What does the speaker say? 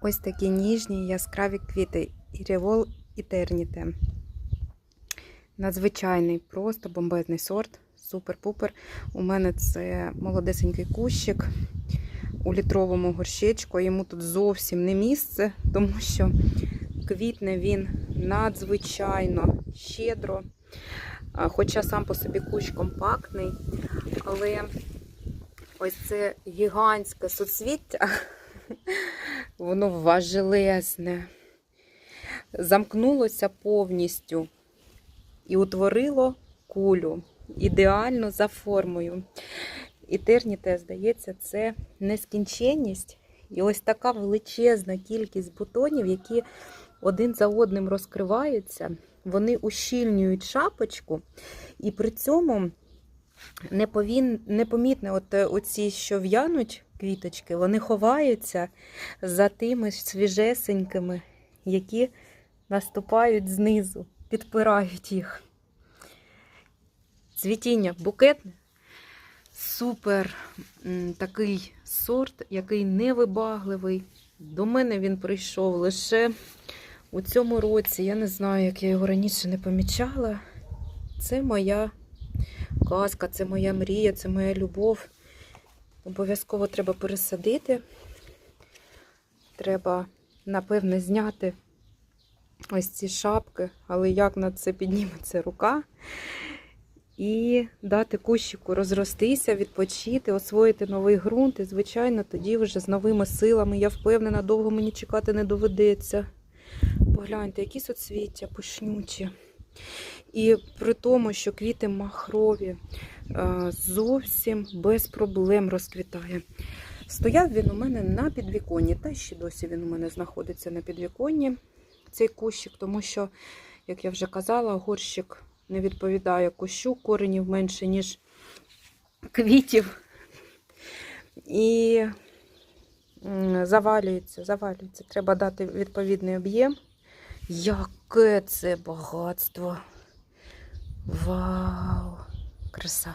Ось такі ніжні яскраві квіти. Ірівол Ітерніте. Надзвичайний, просто бомбезний сорт. Супер-пупер. У мене це молодесенький кущик у літровому горщичку. Йому тут зовсім не місце, тому що квітне він надзвичайно щедро. Хоча сам по собі кущ компактний, але ось це гігантське соцвіття, воно важелезне, замкнулося повністю і утворило кулю ідеально за формою. І терніте, здається, це нескінченність. І ось така величезна кількість бутонів, які один за одним розкриваються, вони ущільнюють шапочку, і при цьому непомітне, от е, оці, що в'януть квіточки, вони ховаються за тими свіжесенькими, які наступають знизу, підпирають їх. Цвітіння букетне. Супер такий сорт, який невибагливий. До мене він прийшов лише у цьому році. Я не знаю, як я його раніше не помічала. Це моя казка, це моя мрія, це моя любов. Обов'язково треба пересадити. Треба, напевне, зняти ось ці шапки, але як на це підніметься рука. І дати кущику розростися, відпочити, освоїти новий ґрунт. І, звичайно, тоді вже з новими силами. Я впевнена, довго мені чекати не доведеться. Погляньте, які соцвіття пишнючі. І при тому, що квіти махрові, е, зовсім без проблем розквітає. Стояв він у мене на підвіконні, та ще досі він у мене знаходиться на підвіконні, цей кущик, тому що, як я вже казала, горщик не відповідає кущу, коренів менше, ніж квітів. І завалюється, завалюється. Треба дати відповідний об'єм. Яке це багатство! Вау! Краса!